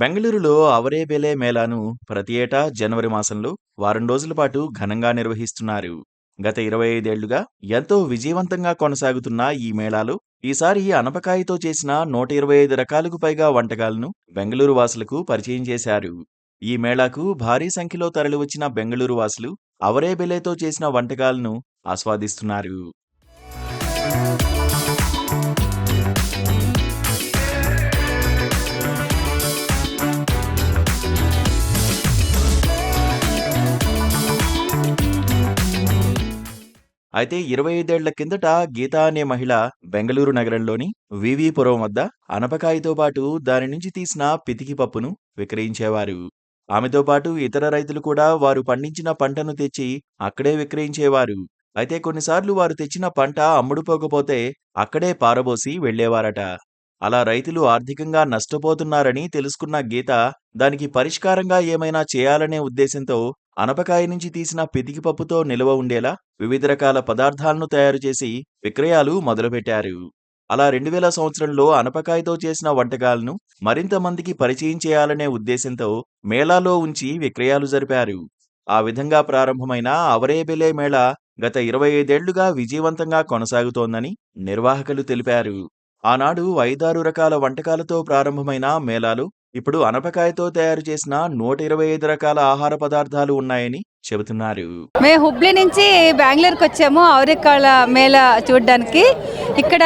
బెంగళూరులో అవరేబెలే మేళాను ప్రతి ఏటా జనవరి మాసంలో వారం రోజుల పాటు ఘనంగా నిర్వహిస్తున్నారు. గత ఇరవై ఐదేళ్ళుగా ఎంతో విజయవంతంగా కొనసాగుతున్న ఈ మేళాలో ఈసారి అనపకాయతో చేసిన నూట ఇరవై ఐదు రకాలకు పైగా వంటకాలను బెంగళూరు వాసులకు పరిచయం చేశారు. ఈ మేళాకు భారీ సంఖ్యలో తరలివచ్చిన బెంగళూరు వాసులు అవరేబెలేతో చేసిన వంటకాలను ఆస్వాదిస్తున్నారు. అయితే ఇరవై ఐదేళ్ళ కిందట గీత అనే మహిళ బెంగళూరు నగరంలోని వివిపురం వద్ద అనపకాయతో పాటు దాని నుంచి తీసిన పితికి పప్పును విక్రయించేవారు. ఆమెతో పాటు ఇతర రైతులు కూడా వారు పండించిన పంటను తెచ్చి అక్కడే విక్రయించేవారు. అయితే కొన్నిసార్లు వారు తెచ్చిన పంట అమ్ముడుపోకపోతే అక్కడే పారబోసి వెళ్ళేవారట అలా రైతులు ఆర్థికంగా నష్టపోతున్నారని తెలుసుకున్న గీత దానికి పరిష్కారంగా ఏమైనా చేయాలనే ఉద్దేశంతో అనపకాయ నుంచి తీసిన పితికి పప్పుతో నిల్వ ఉండేలా వివిధ రకాల పదార్థాలను తయారు చేసి విక్రయాలు మొదలుపెట్టారు. అలా రెండు వేల సంవత్సరంలో అనపకాయతో చేసిన వంటకాలను మరింత మందికి పరిచయం చేయాలనే ఉద్దేశంతో మేళాలో ఉంచి విక్రయాలు జరిపారు. ఆ విధంగా ప్రారంభమైన అవరేబెలే మేళా గత ఇరవై ఐదేళ్ళుగా విజయవంతంగా కొనసాగుతోందని నిర్వాహకులు తెలిపారు. ఆనాడు ఐదారు రకాల వంటకాలతో ప్రారంభమైన మేళాలు ఇప్పుడు అనపకాయతో తయారు చేసిన నూట ఇరవై ఐదు రకాల ఆహార పదార్థాలు ఉన్నాయని చెబుతున్నారు. మేము హుబ్లీ నుంచి బెంగళూరుకి వచ్చాము ఔరెక్కాళ్ళ మేళ చూడడానికి. ఇక్కడ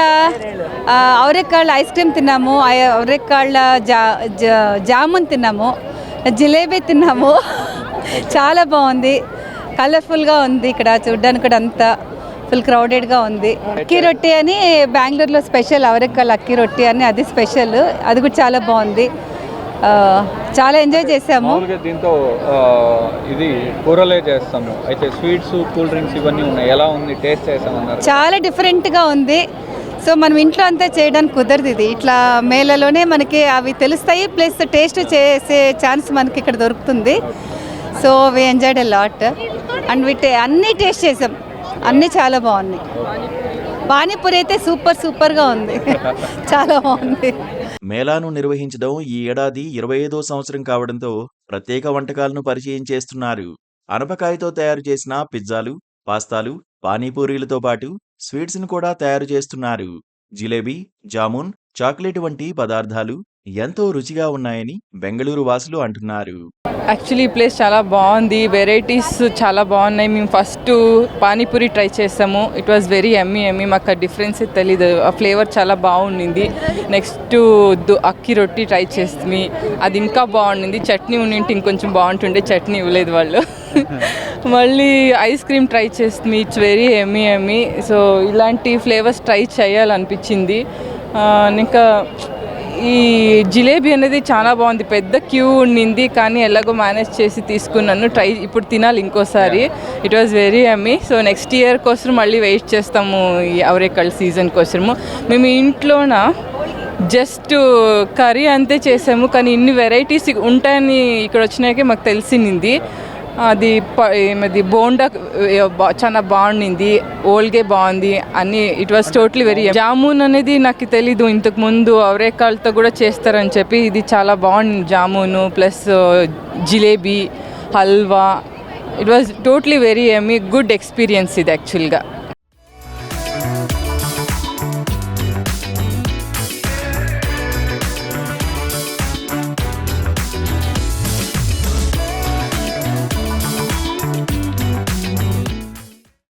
ఆ, ఔరెక్కాళ్ళ ఐస్ క్రీమ్ తిన్నాము ఐ- ఔరెక్కాళ్ళ జా జా- జామున్ తిన్నాము జిలేబీ తిన్నాము. చాలా బాగుంది. కలర్ఫుల్గా ఉంది ఇక్కడ చూడడానికి కూడా అంతా. ఫుల్ క్రౌడెడ్గా ఉంది. అక్కీ రొట్టి అని బెంగళూరులో స్పెషల్ ఔరెక్కాళ్ళ అక్కీ రొట్టి అని అది స్పెషల్. అది కూడా చాలా బాగుంది. చాలా ఎంజాయ్ చేసాము దీంతో ఇది కూరలే చేస్తాము అయితే స్వీట్స్ కూల్ డ్రింక్స్ ఇవన్నీ ఉన్నాయి. ఎలా ఉంది? టేస్ట్ చేసామన్నారు చాలా డిఫరెంట్గా ఉంది. సో మనం ఇంట్లో అంతా చేయడానికి కుదరదు ఇది. ఇట్లా మేళలోనే మనకి అవి తెలుస్తాయి ప్లస్ టేస్ట్ చేసే ఛాన్స్ మనకి ఇక్కడ దొరుకుతుంది. So we enjoyed a lot and వీటి అన్నీ టేస్ట్ చేసాం. అన్నీ చాలా బాగున్నాయి. పానీపూరి అయితే సూపర్ సూపర్గా ఉంది. చాలా బాగుంది. మేళాను నిర్వహించడం ఈ ఏడాది ఇరవై ఐదో సంవత్సరం కావడంతో ప్రత్యేక వంటకాలను పరిచయం చేస్తున్నారు. అనపకాయతో తయారు చేసిన పిజ్జాలు పాస్తాలు పానీపూరీలతో పాటు స్వీట్స్ను కూడా తయారు చేస్తున్నారు. జిలేబీ జామున్ చాక్లెట్ వంటి పదార్థాలు ఎంతో రుచిగా ఉన్నాయని బెంగళూరు వాసులు అంటున్నారు. యాక్చువల్లీ ఈ ప్లేస్ చాలా బాగుంది. వెరైటీస్ చాలా బాగున్నాయి. మేము ఫస్ట్ పానీపూరి ట్రై చేసాము. It was very yummy yummy మాకు ఆ డిఫరెన్స్ తెలీదు. ఆ ఫ్లేవర్ చాలా బాగుండింది. నెక్స్ట్ అక్కి రొట్టి ట్రై చేస్తుంది అది ఇంకా బాగుండింది. చట్నీ ఉండింటే ఇంకొంచెం బాగుంటుండే. చట్నీ ఇవ్వలేదు వాళ్ళు. మళ్ళీ ఐస్ క్రీమ్ ట్రై చేస్తుంది it's very yummy yummy so ఇలాంటి ఫ్లేవర్స్ ట్రై చేయాలనిపించింది. ఇంకా ఈ జిలేబీ అనేది చాలా బాగుంది. పెద్ద క్యూ ఉండింది కానీ ఎలాగో మేనేజ్ చేసి తీసుకున్నాను. ట్రై ఇప్పుడు తినాలి ఇంకోసారి. It was very yummy so next year కోసం మళ్ళీ వెయిట్ చేస్తాము ఈ అవరేకల్ సీజన్ కోసము. మేము ఇంట్లోన జస్ట్ కర్రీ అంతే చేసాము. కానీ ఇన్ని వెరైటీస్ ఉంటాయని ఇక్కడ వచ్చినాకే మాకు తెలిసింది అది ప- ఏమది బోండా చాలా బాగుండింది ఓల్గే బాగుంది అన్ని it was totally very jamun అనేది నాకు తెలీదు ఇంతకు ముందు అవరేకాయలతో కూడా చేస్తారని చెప్పి ఇది చాలా బాగుంది jamun plus jalebi halwa it was totally very yummy good experience ఇది యాక్చువల్గా